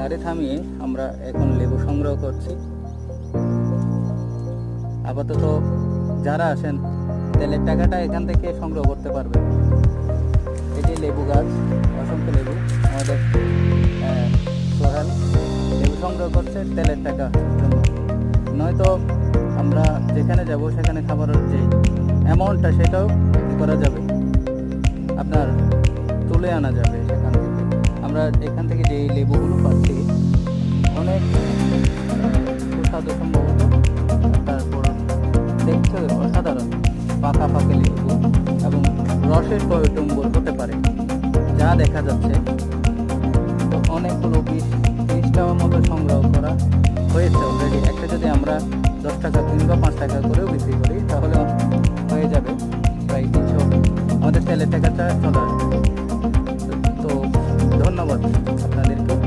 গাড়ি থামিয়ে আমরা এখন লেবু সংগ্রহ করছি। আপাতত যারা আসেন, তেলের টাকাটা এখান থেকে সংগ্রহ করতে পারবেন। এটি লেবু গাছ, অসংখ্য লেবু। আমাদের সোহেল লেবু সংগ্রহ করছে তেলের টাকা নয়তো আমরা যেখানে যাব সেখানে খাবারের যে অ্যামাউন্টটা সেটাও করা যাবে। আপনার তুলে আনা যাবে সেখান থেকে। আমরা এখান থেকে যে লেবুগুলো দেখতে অসাধারণ পাকা পাকা লেবু এবং রসের টয়টুম্বর হতে পারে যা দেখা যাচ্ছে অনেকগুলো বিশ বিশটার মতো সংগ্রহ করা হয়েছে অলরেডি। একটা যদি আমরা দশ টাকা কিংবা পাঁচ টাকা করেও বিক্রি করি, তাহলে হয়ে যাবে। প্রায় তিনশো আমাদের তেলের টাকাটা চলে আসবে